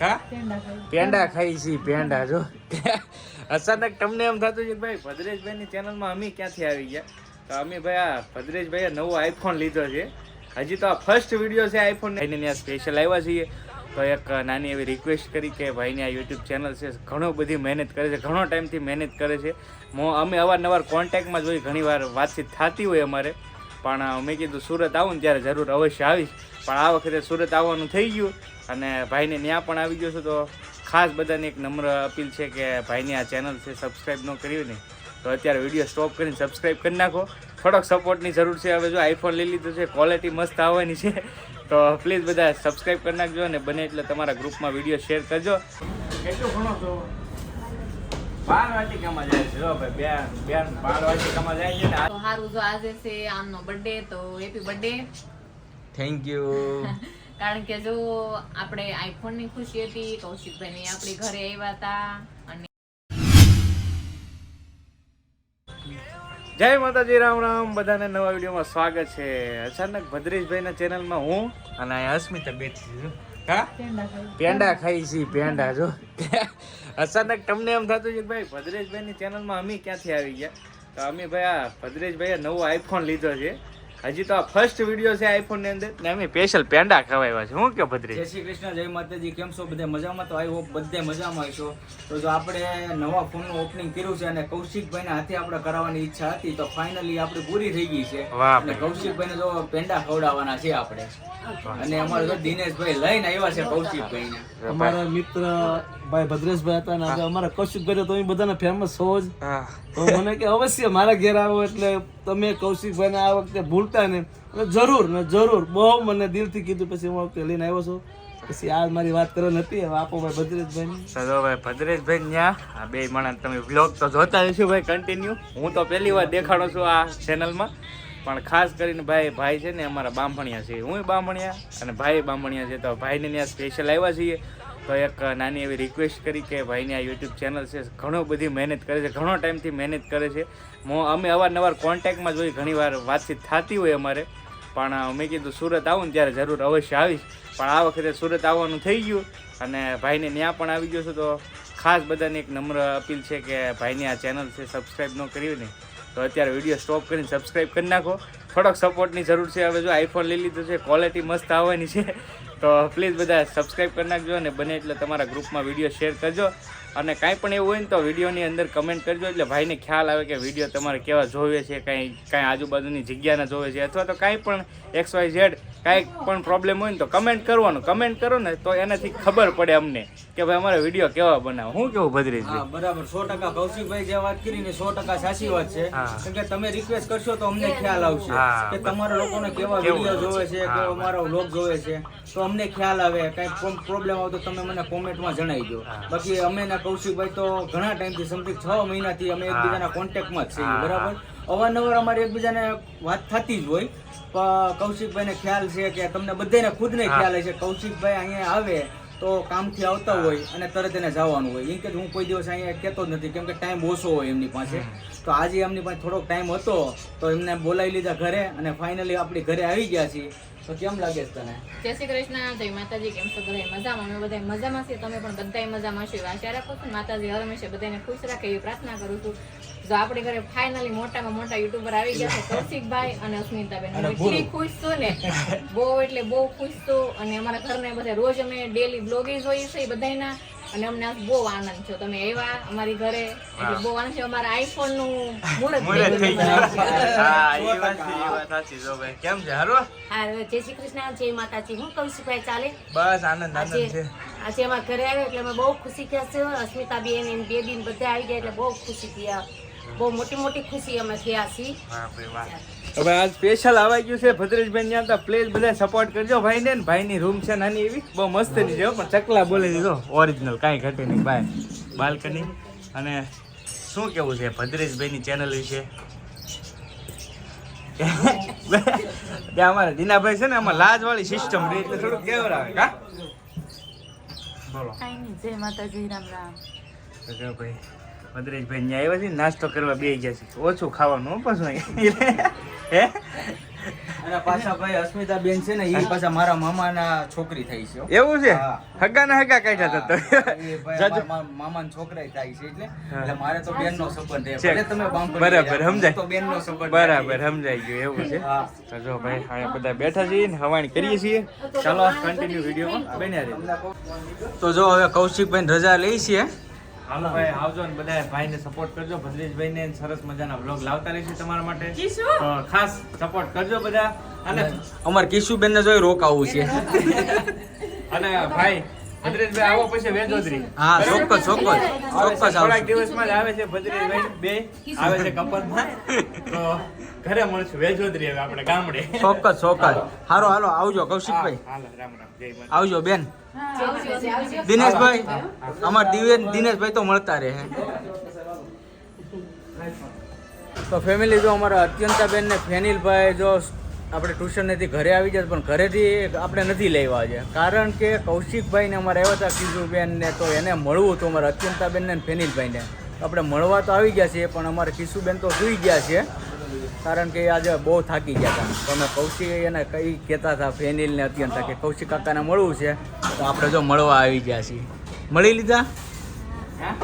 હા? પેંડા ખાઈ. છી પેંડા જો. અચાનક તમને એમ થતું છે કે ભાઈ ભદ્રેશભાઈની ચેનલમાં અમે ક્યાંથી આવી ગયા? તો અમે ભાઈ આ ભદ્રેશભાઈએ નવો આઈફોન લીધો છે. હજી તો આ ફર્સ્ટ વીડિયો છે આઈફોન ને. ત્યાં સ્પેશિયલ આવ્યા છીએ. તો એક નાની એવી રિક્વેસ્ટ કરી કે ભાઈની આ યુટ્યુબ ચેનલ છે ઘણો બધી મહેનત કરે છે ઘણો ટાઈમથી મહેનત કરે છે. મો અમે અવારનવાર કોન્ટેક્ટમાં જોઈ ઘણીવાર વાતચીત થતી હોય અમારે. પણ મેં કીધું સુરત આવું ને ત્યારે જરૂર અવશ્ય આવીશ. પણ આ વખતે સુરત આવવાનું થઈ ગયું અને ભાઈને ત્યાં પણ આવી ગયો છું. તો ખાસ બધાને એક નમ્ર અપીલ છે કે ભાઈની આ ચેનલ છે સબસ્ક્રાઈબ ન કર્યું નહીં તો અત્યારે વીડિયો સ્ટોપ કરીને સબસ્ક્રાઈબ કરી નાખો. થોડોક સપોર્ટની જરૂર છે. હવે જો આઈફોન લઈ લીધો છે ક્વોલિટી મસ્ત આવવાની છે. તો પ્લીઝ બધા સબસ્ક્રાઈબ કરી નાખજો અને બને એટલે તમારા ગ્રુપમાં વીડિયો શેર કરજો. કેટલું ઘણો છો? જાય છે. ભાઈ બેન બેન બાર વાટિકામાં જાય છે ને. હારું, જો આજે છે, આમનો બર્થડે તો હેપી બર્થડે થેન્ક યુ કારણ કે જો આપણે આઈફોનની ખુશી હતી કૌશિકભાઈ ની આપણી ઘરે આવ્યા હતા અને જય માતાજી રામ રામ. બધાને નવા વિડીયોમાં સ્વાગત છે. અચાનક ભદ્રેશભાઈના ચેનલમાં હું અને અહીંયા અસ્મિતા બેઠી છું હા? પેંડા ખાઈ. છી પેંડા જો. અચાનક તમને એમ થતું છે કે ભાઈ ભદ્રેશભાઈની ચેનલમાં અમે ક્યાંથી આવી ગયા? તો અમે ભાઈ આ ભદ્રેશભાઈએ નવો આઈફોન લીધો છે. હજી તો આ ફર્સ્ટ વિડિયો છે આઈફોનની અંદર. ને અમે સ્પેશિયલ પેંડા ખવાવ્યા છે. હું કે ભદ્રી? જય શ્રી કૃષ્ણ જય માતાજી કેમ છો? બધા મજામાં? તો આઈ હોપ બધે મજામાં હશો તો જો આપણે નવા ફોનનું ઓપનિંગ કર્યું છે અને કૌશિકભાઈના હાથે આપણે કરાવવાની ઈચ્છા હતી તો ફાઇનલી આપણે પૂરી થઈ ગઈ છે. વાહ અને કૌશિકભાઈને જો પેંડા ખવડાવવાના છે આપણે. અને અમારો જો દિનેશભાઈ લઈને આવ્યા છે કૌશિકભાઈને. અમારા મિત્ર ભાઈ ભદ્રેશભાઈ હતા ને હવે કૌશિક કૌશિકભાઈ તો તમે બધાને ફેમસ છો જ. તો મને કે અવશ્ય મારા ઘેર આવો એટલે તમે કૌશિકભાઈને આ વખતે ભૂલતા ને જરૂર ને જરૂર બહુ મને દિલથી કીધું પછી હું વખતે લઈને આવ્યો છું. પછી આ મારી વાત કરવાની નથી હવે આપો ભાઈ ભદ્રેશભાઈ તો ભાઈ ભદ્રેશભાઈ આ બે માણસ તમે વ્લોગ તો જોતા હશો ભાઈ કન્ટિન્યુ હું તો પહેલી વાર દેખાડો છું આ ચેનલમાં પણ ખાસ કરીને ભાઈ ભાઈ છે ને અમારા બામણિયા છે. હું બામણિયા અને ભાઈ બામણિયા છે. તો ભાઈને ત્યાં સ્પેશિયલ આવ્યા છીએ. તો એક નાની એવી રિક્વેસ્ટ કરી કે ભાઈની આ યુટ્યુબ ચેનલ છે, ઘણો બધી મહેનત કરે છે, ઘણો ટાઈમથી મહેનત કરે છે. અમે અવારનવાર કોન્ટેક્ટમાં જોઈ ઘણીવાર વાતચીત થતી હોય અમારે. પણ મેં કીધું સુરત આવું ને ત્યારે જરૂર અવશ્ય આવીશ. પણ આ વખતે સુરત આવવાનું થઈ ગયું અને ભાઈને ત્યાં પણ આવી ગયો છું. તો ખાસ બધાને એક નમ્ર અપીલ છે કે ભાઈની આ ચેનલ છે સબસ્ક્રાઈબ ન કરી ને, તો અત્યારે વીડિયો સ્ટોપ કરીને સબસ્ક્રાઈબ કરી નાખો. થોડોક સપોર્ટની જરૂર છે. હવે જો આઈફોન લઈ લીધો છે ક્વોલિટી મસ્ત આવવાની છે. તો પ્લીઝ બધા સબસ્ક્રાઈબ કરી નાખજો અને બને એટલે તમારા ગ્રુપમાં વીડિયો શેર કરજો. અને કાંઈ પણ એવું હોય ને તો વિડીયોની અંદર કમેન્ટ કરજો એટલે ભાઈને ખ્યાલ આવે કે વીડિયો તમારે કેવા જોવે છે કાંઈ કાંઈ આજુબાજુની જગ્યાના જોવે છે અથવા તો કાંઈ પણ એક્સ વાય ઝેડ કાંઈ પણ પ્રોબ્લેમ હોય ને તો કમેન્ટ કરવાનું. કમેન્ટ કરો ને તો એનાથી ખબર પડે અમને કે ભાઈ અમારે વીડિયો કેવા બનાવો. હું કેવું ભદ્રી બરાબર. સો ટકા કૌશિકભાઈ જે વાત કરી ને સો ટકા સાચી વાત છે. કેમ કે તમે રિક્વેસ્ટ કરશો તો અમને ખ્યાલ આવશે કે તમારા લોકોને કેવા વીડિયો જોવે છે. કે અમારો વ્લોગ જોવે છે. તો અમને ખ્યાલ આવે. કાંઈ પ્રોબ્લેમ આવે તો તમે મને કોમેન્ટમાં જણાવી દો. બાકી અમે કૌશિકભાઈ તો ઘણા ટાઈમથી સમથિંગ છ મહિનાથી અમે એકબીજાના કોન્ટેક્ટમાં જ છીએ બરાબર? અવારનવાર અમારે એકબીજાને વાત થતી જ હોય. પણ કૌશિકભાઈને ખ્યાલ છે કે તમને બધાને ખુદને ખ્યાલ છે કૌશિકભાઈ અહીંયા આવે તો કામથી આવતા હોય અને તરત એને જવાનું હોય. એમ કે હું કોઈ દિવસ અહીંયા કહેતો જ નથી કેમ કે ટાઈમ ઓછો હોય એમની પાસે. તો આજે એમની પાસે થોડોક ટાઈમ હતો તો એમને બોલાવી લીધા ઘરે અને ફાઇનલી આપણી ઘરે આવી ગયા છીએ. તો કેમ લાગે છે તને? જય શ્રી કૃષ્ણ જય માતાજી કેમ છો? બધા મજામાં? અમે બધા મજામાં છીએ. તમે પણ બધા મજામાં છો આશા રાખો છું. માતાજી હંમેશા બધાને ખુશ રાખે એવી પ્રાર્થના કરું છું. જો આપણે ઘરે ફાઇનલી મોટામાં મોટા યુટ્યુબર આવી ગયા છે કૌશિકભાઈ અને અસ્મિતાબેન. એટલી ખુશ છું ને. બહુ એટલે બહુ ખુશ છું. અને અમારા ઘરને બધા રોજ અમે ડેલી બ્લોગિંગ જોઈએ છે બધાના અને અમને બહુ આનંદ છે તમે આવ્યા અમારી ઘરે. એટલે બહુ આનંદ છે અમારા આઈફોનનું મુહૂર્ત મુરત થઈ ગયું. હા એ વાત છે, સાચી જો ભાઈ. કેમ છે? હારો હા જય શ્રી કૃષ્ણ જય માતાજી. હું કૌશિકભાઈ ચાલે? બસ આનંદ આનંદ છે. આજે અમારા ઘરે આવ્યો એટલે અમે બહુ ખુશી થયા છે. અસ્મિતા બેન એમ બેબી ને બધા આવી ગયા એટલે બહુ ખુશી થયા. બહુ મોટી મોટી ખુશી અમે થયા છીએ. ભાઈ. હવે આ સ્પેશિયલ આવી ગયું છે. ભદ્રેશભાઈ ત્યાં તો પ્લીઝ બધા સપોર્ટ કરજો. ભાઈ ને ભાઈની રૂમ છે નાની એવી. બહુ મસ્તની છે પણ ચકલા બોલે દીધો ઓરિજિનલ કાંઈ ઘટે નહીં. બાય. બાલ્કની અને શું કેવું છે ભદ્રેશભાઈની ચેનલ વિશે? ત્યાં અમારા દીનાભાઈ છે ને આમાં લાજવાળી સિસ્ટમ રહી. એટલે થોડુંક કેવરાવે કા? બોલો. જય માતાજી રામ રામ. ભાઈ ભદ્રેશભાઈ ત્યાં આવ્યા છે નાસ્તો કરવા બે ગયા છે. ઓછું ખાવાનું પાછું હે? અને પાછા ભાઈ અસ્મિતા બેન છે ને એ પાછા મારા મામાના છોકરી થઈ છે એવું છે? હા. હગા ના હગા કાઢ્યા હતા મામાના છોકરા થાય છે એટલે એટલે મારે તો બેનનો સંબંધ છે. છે. તમે બરાબર, સમજાય. તો બેનનો સંબંધ બરાબર સમજાઈ ગયું એવું છે. તો જો ભાઈ અહીંયા બધા બેઠા છીએ ને હવાણી કરીએ છીએ. ચાલો કન્ટિન્યુ વિડીયોમાં બન્યા રહે. તો જો હવે કૌશિકભાઈ રજા લઈ છીએ હાલો. ભાઈ આવજો ને બધા ભાઈને સપોર્ટ કરજો. ભદ્રેશભાઈને ને સરસ મજાના વ્લોગ લાવતા રહીશું તમારા માટે. ખાસ સપોર્ટ કરજો બધા. અને અમાર કિશુબેન ને જોઈ રોકાવું છે. અને ભાઈ ભદ્રેશભાઈ આવો પછી વેજોદરી હા ચોક્કસ ચોક્કસ ચોક્કસ દિવસમાં જ આવે છે ભદ્રેશભાઈ બે આવે છે કપલમાં તો ઘરે મળશું. વેજોદરી હવે આપણે ગામડે. ચોક્કસ ચોક્કસ. હારો હાલો આવજો કૌશિકભાઈ. હાલો રામ રામ. જય આવજો બેન. દિનેશભાઈ અમાર દિવ્ય દિનેશભાઈ તો મળતા રહે. તો ફેમિલી જો અમારા અત્યંતાબેન ને ફેનિલભાઈ જો આપણે ટ્યુશનેથી ઘરે આવી જાય પણ ઘરેથી આપણે નથી લેવા છે કારણ કે કૌશિકભાઈને અમારે આવ્યા હતા, કિશુબેનને તો એને મળવું હતું અમારા અત્યંતાબેનને ને ફેનિલભાઈને. આપણે મળવા તો આવી ગયા છીએ, પણ અમારે કિશુબેન તો સુઈ ગયા છે. કારણ કે આજે બહુ થાકી ગયા હતા. તો અમે કૌશિક એને કઈ કહેતા હતા ફેનિલ ને અત્યંતા કે કૌશિક કાકાને મળવું છે. તો આપણે જો મળવા આવી ગયા છીએ. મળી લીધા? હા.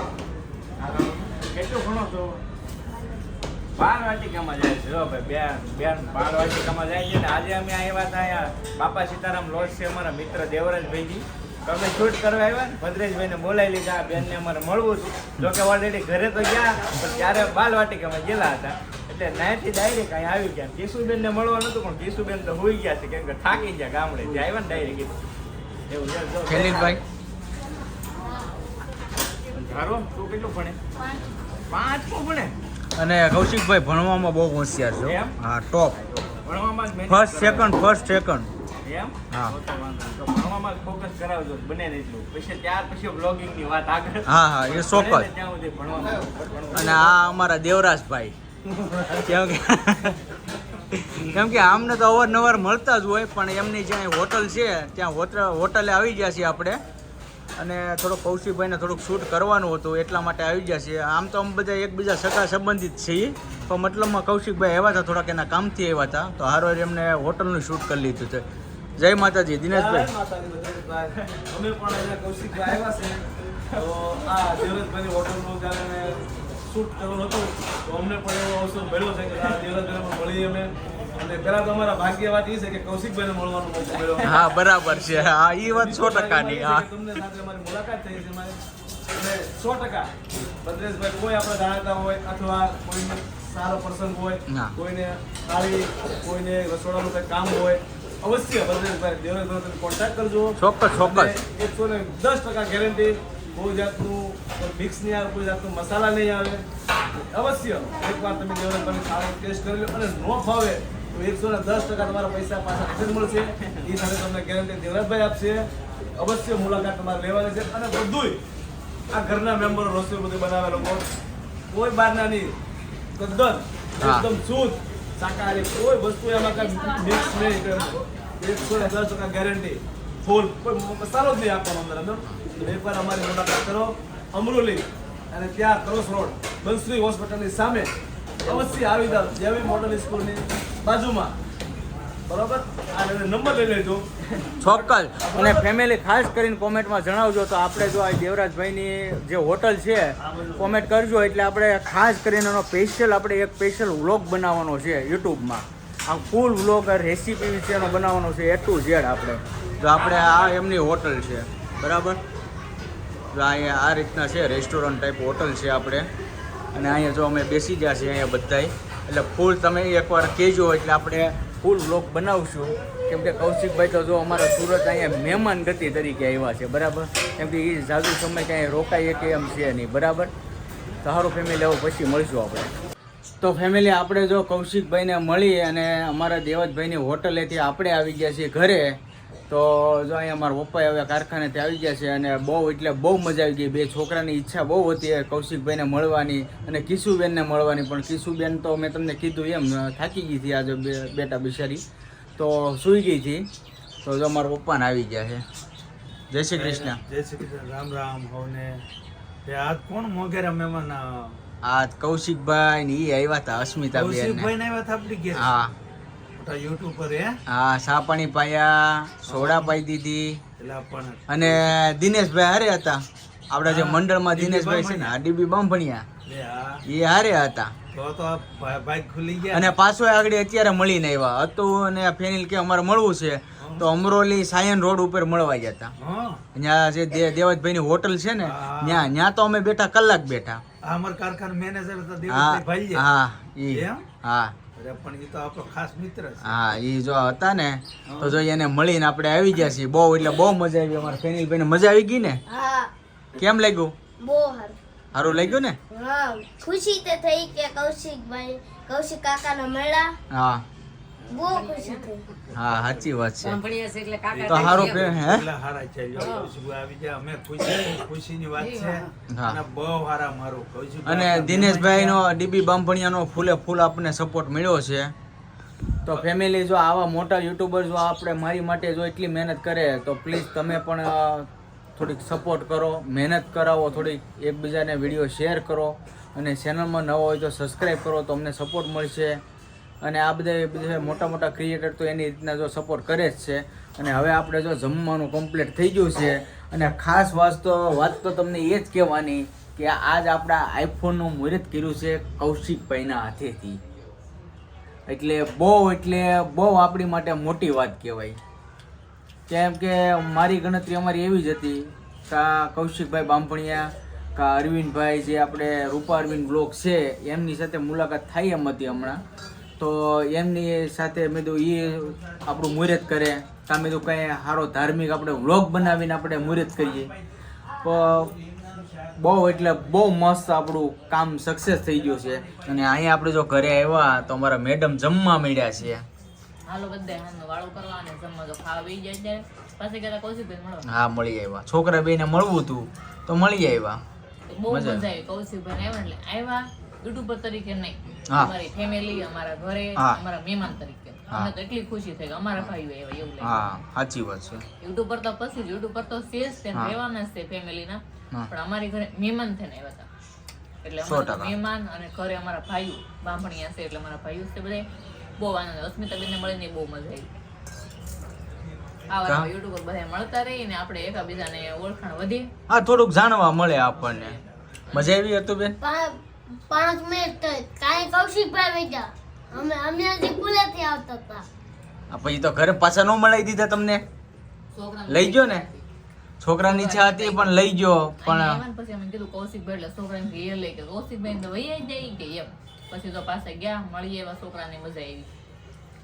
કેટલું ભણો છો? બાર વાટિકામાં જાય છે. ભાઈ બેન બેન બાર વાટિકામાં જાય છે ને આજે અમે આવ્યા હતા અહીંયા બાપા સીતારામ લોજ છે અમારા મિત્ર દેવરાજભાઈજી. તો અમે શૂટ કરવા આવ્યા ને ભદ્રેશભાઈને બોલાવી લીધા બેન બેનને અમારે મળવું હતું જો કે ઓલરેડી ઘરે તો ગયા પણ ત્યારે બાલ વાટિકામાં ગયેલા હતા. એટલે નાયથી ડાયરેક્ટ અહીં આવી ગયા. કિશુબેનને મળવાનું હતું પણ કિશુબેન તો હોઈ ગયા છે કેમ કે થાકી ગયા ગામડે. જે આવ્યા ને ડાયરેક્ટ એવું છે જો ફેનિલભાઈ ધારો તું કેટલું ભણે? પાંચમું ભણે. અને કૌશિકભાઈ ભણવામાં બહુ હોશિયાર છે. હા top first second first second હા. તો તો વાંધો નહીં. તો ભણવામાં ફોકસ કરાવજો બને ને પછી ત્યાર પછી બ્લોગિંગ વાત આગળ. હા હા એ ચોક્કસ. અને આ અમારા દેવરાજભાઈ. કેમ કે કેમ કે આમને તો અવારનવાર મળતા જ હોય પણ એમની જ્યાં હોટલ છે ત્યાં હોટલે આવી ગયા છીએ આપણે. અને થોડુંક કૌશિકભાઈને થોડુંક શૂટ કરવાનું હતું, એટલા માટે આવી ગયા છીએ. આમ તો અમે બધા એકબીજા સગા સંબંધિત છીએ, તો મતલબમાં કૌશિકભાઈ આવ્યા હતા, થોડાક એના કામથી આવ્યા હતા. તો હારો એમને હોટલનું શૂટ કરી લીધું છે. જય માતાજી, દિનેશભાઈ. પણ શૂટ કરવાનું હતું, તો અમને પણ એવો અવસર મળ્યો છે કે આ દેવરાજભાઈને પણ મળીએ અમે. અને પહેલા તો અમારા ભાગ્ય વાત એ છે કે કૌશિકભાઈને મળવાનો મોકો મળ્યો. હા બરાબર છે. હા એ વાત સો ટકાની હા. તમને સાથે અમારી મુલાકાત થઈ છે મારી. અને સો ટકા. ભદ્રેશભાઈ કોઈ આપણે જાણતા હોય અથવા કોઈને સારો પ્રસંગ હોય કોઈને સારી કોઈને રસોડાનું કંઈ કામ હોય અવશ્ય ભદ્રેશભાઈ દેવરાજભાઈ તમે કોન્ટેક્ટ કરજો. ચોક્કસ ચોક્કસ. એકસો ને દસ ટકા ગેરંટી કોઈ જાતનું મિક્સ નહીં આવે કોઈ જાતનું મસાલા નહીં આવે. અવશ્ય એકવાર તમે દેવરાજભાઈ સારો ટેસ્ટ કરી લો અને નો ભાવે એકસો ને દસ ટકા તમારા પૈસા પાછા રિટર્ન મળશે. એ સાથે તમને ગેરંટી દેવરાજભાઈ આપશે. અવશ્ય મુલાકાત તમારે લેવાની છે અને બધું આ ઘરના મેમ્બરો રસોઈ બધું બનાવે લોકો કોઈ બહારના નહીં. તદ્દન એકદમ શુદ્ધ શાકાહારી કોઈ વસ્તુ એમાં કાંઈ મિક્સ નહીં એકસો ને દસ ટકા ગેરંટી ફૂલ. કોઈ મસાલો જ નહીં આપવાનો અંદર અંદર. એકવાર અમારી મુલાકાત કરો. અમરોલી અને ત્યાં ક્રોસ રોડ બંસરી હોસ્પિટલની સામે અવશ્ય આવી જાવ. જેવી મોડલ સ્કૂલની બાજુમાં. બરોબર? નંબર લઈ લેજો. ચોક્કસ. અને ફેમિલી ખાસ કરીને કોમેન્ટમાં જણાવજો તો આપણે જો આ દેવરાજભાઈની જે હોટલ છે કોમેન્ટ કરજો એટલે આપણે ખાસ કરીને એનો સ્પેશિયલ આપણે એક સ્પેશિયલ વ્લોગ બનાવવાનો છે યુટ્યુબમાં. આ ફૂલ વ્લોગ રેસીપી વિશેનો બનાવવાનો છે, એ ટુ ઝેડ આપણે. તો આપણે આ એમની હોટલ છે, બરાબર? આ રીતના છે રેસ્ટોરન્ટ ટાઈપ હોટલ છે આપણે. અને અહીંયા જો અમે બેસી ગયા છીએ અહીંયા બધાય. એટલે ફૂલ તમે એકવાર કહેજો, એટલે આપણે ફૂલ બ્લોક બનાવશું. કેમ કે કૌશિકભાઈ તો જો અમારા સુરત અહીંયા મહેમાન ગતિ તરીકે આવ્યા છે, બરાબર? કેમ કે એ જાદુ સમય ક્યાંય રોકાઈએ કે એમ છે નહીં, બરાબર? સારું ફેમિલી આવું પછી મળીશું આપણે. તો ફેમિલી આપણે જો કૌશિકભાઈને મળી અને અમારા દેવતભાઈની હોટલેથી આપણે આવી ગયા છીએ ઘરે. તો જો અહીંયા મારા પપ્પા હવે કારખાનેથી આવી ગયા છે અને બહુ એટલે બહુ મજા આવી ગઈ. બે છોકરાની ઈચ્છા બહુ હતી કૌશિકભાઈને મળવાની અને કિશુબેનને મળવાની. પણ કિશુબેન તો મેં તમને કીધું એમ થાકી ગઈ હતી આજે બેટા બિચારી. તો સૂઈ ગઈ હતી. તો જો મારા પપ્પાને આવી ગયા છે. જય શ્રી કૃષ્ણ. જય શ્રી કૃષ્ણ. રામ રામ હોને આજ કોણ મોગેરા મહેમાન આ કૌશિકભાઈ ને એ આવ્યા હતા અસ્મિતા કૌશિકભાઈ ને આવ્યા હતા આપણી હા. મોટા યુટ્યુબર હે? હા સાપણી પાયા સોડા પાઈ દીધી. અને દિનેશભાઈ હારે હતા. આપણા જે મંડળમાં દિનેશભાઈ છે ને હાડીબી ડીબી બાંભણિયા. એ હારે હતા. અને પાછો આગળ અત્યારે મળીને આવ્યા. હતું અને ફેનિલ કે અમારે મળવું છે તો અમરોલી સાયન રોડ ઉપર મળવા ગયા હતા. ત્યાં જે દે- દેવતભાઈની હોટલ છે ને ત્યાં ત્યાં તો અમે બેઠા કલાક બેઠા. અમારા કારખાના મેનેજર હતા હા દેવભાઈ હા એમ? હા એ તો આપણો ખાસ મિત્ર છે. હા ઈ જો હતા ને તો જો એને મળીને આપણે આવી ગયા છીએ. બહુ એટલે બહુ મજા આવી. અમારા ફેનિલભાઈ ને મજા આવી ગઈ ને? હા. કેમ લાગ્યું? બહુ સારું લાગ્યું ને? હા ખુશી તો થઈ કે કૌશિકભાઈ કૌશિક કાકાના મળ્યા. હા. હા સાચી વાત છે. તો સારું ફે- હે. હારા છે જો આવી જાય. અમે ખુશી ખુશીની વાત છે. હા. અને બહુ હારા મારું અને દિનેશભાઈ નો ડીબી બાંભણિયાનો ફૂલે ફૂલ આપણને સપોર્ટ મળ્યો છે. તો ફેમિલી જો આવા મોટા યુટ્યુબર જો આપણે મારી માટે જો એટલી મહેનત કરે તો પ્લીઝ તમે પણ થોડીક સપોર્ટ કરો મહેનત કરાવો થોડીક એકબીજાને વીડિયો શેર કરો. અને ચેનલમાં નવો હોય તો સબસ્ક્રાઈબ કરો તો અમને સપોર્ટ મળશે. અને આ બધા બધા મોટા મોટા ક્રિએટર તો એની રીતના જો સપોર્ટ કરે જ છે. અને હવે આપણે જો જમવાનું કમ્પ્લીટ થઈ ગયું છે. અને ખાસ વાત તો વાત તો તમને એ જ કહેવાની કે આજ આપણા આઈફોનનું મુહૂર્ત કર્યું છે કૌશિકભાઈના હાથેથી. એટલે બહુ એટલે બહુ આપણી માટે મોટી વાત કહેવાય. કેમ કે મારી ગણતરી અમારી એવી જ હતી. કે કૌશિકભાઈ બાંભણિયા, કા અરવિંદભાઈ જે આપણે રૂપા અરવિંદ બ્લોક છે, એમની સાથે મુલાકાત થાય એમ હતી હમણાં. તો એમની સાથે મેં કીધું એ આપણું મુહૂર્ત કરે. કાં મેં કીધું કંઈ સારો ધાર્મિક આપણે વ્લોગ બનાવીને આપણે મુહૂર્ત કરીએ. તો બહુ એટલે બહુ મસ્ત આપણું કામ સક્સેસ થઈ ગયું છે. અને અહીંયા આપણે જો ઘરે આવ્યા તો અમારા મેડમ જમવા મળ્યા છે. હા મળી આવ્યા. છોકરા બેને મળવું હતું તો મળી આવ્યા. બહુ મજા આવી. કૌશિકભાઈ આવ્યા. યુટ્યુબર તરીકે નહીં. અમારી ફેમિલી અમારા ઘરે અમારા મહેમાન તરીકે. અમને તો એટલી ખુશી થઈ કે અમારા ભાઈઓ એવા એવું લાગે હા સાચી વાત છે. યુટ્યુબર તો પછી યુટ્યુબર તો છે તે હા. રહેવાના છે ફેમિલીના પણ અમારી ઘરે મહેમાન થઈને આવ્યા હતા એટલે અમારા મહેમાન અને ઘરે અમારા ભાઈઓ બાંભણિયા છે એટલે અમારા ભાઈઓ છે બધે બહુ આનંદ અસ્મિતાબેનને મળીને બહુ મજા આવી. આવા યુટ્યુબર બધા મળતા રહી ને આપણે એકાબીજાને ઓળખાણ વધે. હા થોડુંક જાણવા મળે આપણને. મજા આવી હતું બેન? પાંચ મિનિટ કાંઈ કૌશિકભાઈ વેજા અમે અમે હજી સ્કૂલેથી આવતા હતા. આ પછી તો ઘરે પાછા ન મળી દીધા તમને? લઈ ગયો ને? છોકરાની ઈચ્છા હતી પણ લઈ ગયો પણ પછી અમે કીધું કૌશિકભાઈ એટલે છોકરાને ઘેર લઈ ગયો. કૌશિકભાઈ તો વહી જઈ કે એમ. પછી તો પાછા ગયા મળીએ એવા છોકરાને મજા આવી.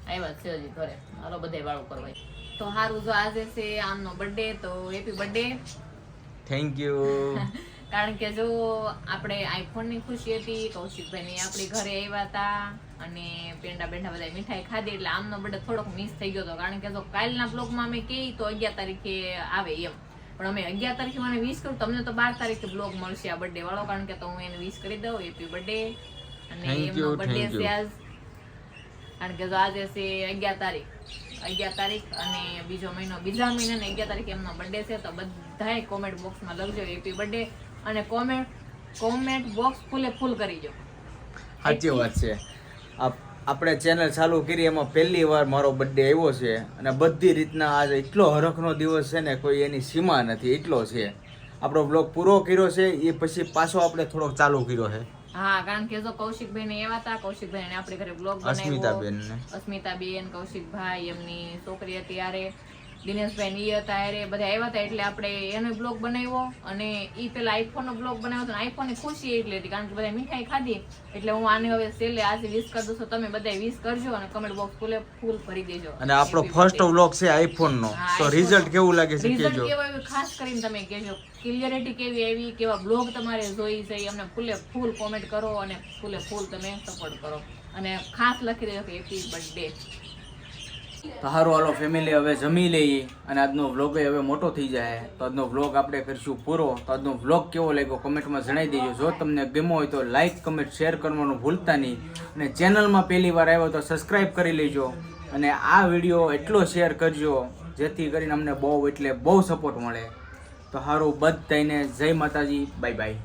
આવ્યા છે હજી ઘરે. હાલો બધા વાળું કરવા તો સારું જો આજે છે આમનો બર્થડે તો હેપી બર્થડે થેન્ક યુ કારણ કે જો આપણે આઈફોનની ખુશી હતી કૌશિકભાઈ ની આપણી ઘરે આવ્યા હતા અને પેંડા બેંડા બધા મીઠાઈ ખાધી એટલે આમનો બર્થડે થોડોક મિસ થઈ ગયો હતો. કારણ કે જો કાલના બ્લોગમાં અમે કહી તો અગિયાર તારીખે આવે એમ. પણ અમે અગિયાર તારીખે મને વિશ કરું તમને તો બાર તારીખે બ્લોગ મળશે આ બર્થડે વાળો કારણ કે તો હું એને વિશ કરી દઉં. હેપી બર્થડે અને એમનો બર્થડે છે આજ. કારણ કે જો આજે છે અગિયાર તારીખ. અગિયાર તારીખ અને બીજો મહિનો બીજા મહિનાને અગિયાર તારીખ એમનો બર્થડે છે તો બધાએ કોમેન્ટ બોક્સમાં લખજો હેપી બર્થડે અને કોમેન્ટ કોમેન્ટ બોક્સ ફૂલે ફૂલ કરી જો સાચી વાત છે. આપણે ચેનલ ચાલુ કરી એમાં પહેલી વાર મારો બર્થડે આવ્યો છે અને બધી રીતના આજે એટલો હરખનો દિવસ છે ને કોઈ એની સીમા નથી એટલો છે. આપણો બ્લોગ પૂરો કર્યો છે એ પછી પાછો આપણે થોડોક ચાલુ કર્યો છે. હા કારણ કે જો કૌશિકભાઈ ને એવા હતા કૌશિકભાઈ ને આપણે ઘરે બ્લોગ બનાવ્યો. અસ્મિતાબેનને. અસ્મિતાબેન કૌશિકભાઈ એમની છોકરી હતી યારે દિનેશભાઈ નિયત આયરે બધા આવ્યા હતા એટલે આપણે એનો બ્લોગ બનાવ્યો અને એ પેલા આઈફોનનો બ્લોગ બનાવ્યો હતો આઈફોનની ખુશી એટલે હતી કારણ કે બધા મીઠાઈ ખાધી. એટલે હું આને હવે છેલ્લે આજે વિશ કરી દઉં તમે બધા વિશ કરજો અને કમેન્ટ બોક્સ ફૂલે ફૂલ ભરી દેજો. અને આપણો ફર્સ્ટ. વ્લોગ છે આઈફોનનો. તો રિઝલ્ટ કેવું લાગે છે કેજો. કેવો ખાસ કરીને તમે કેજો ક્લિયરિટી કેવી આવી? કેવા બ્લોગ તમારે જોઈ છે? અમને ફૂલે ફૂલ કોમેન્ટ કરો અને ફૂલે ફૂલ તમે સપોર્ટ કરો. અને ખાસ લખી દેજો કે હેપી બર્થડે તો સારું હાલો ફેમિલી હવે જમી લઈએ. અને આજનો વ્લોગ હવે મોટો થઈ જાય. તો આજનો વ્લોગ આપણે કરીશું પૂરો. તો આજનો વ્લોગ કેવો લાગ્યો કમેન્ટમાં જણાવી દેજો. જો તમને ગમ્યો હોય તો લાઈક કમેન્ટ શેર કરવાનું ભૂલતા નહીં. અને ચેનલમાં પહેલી વાર આવ્યો તો સબસ્ક્રાઈબ કરી લેજો. અને આ વીડિયો એટલો શેર કરજો, જેથી કરીને અમને બહુ એટલે બહુ સપોર્ટ મળે. તો સારું બધાને જય માતાજી. Bye bye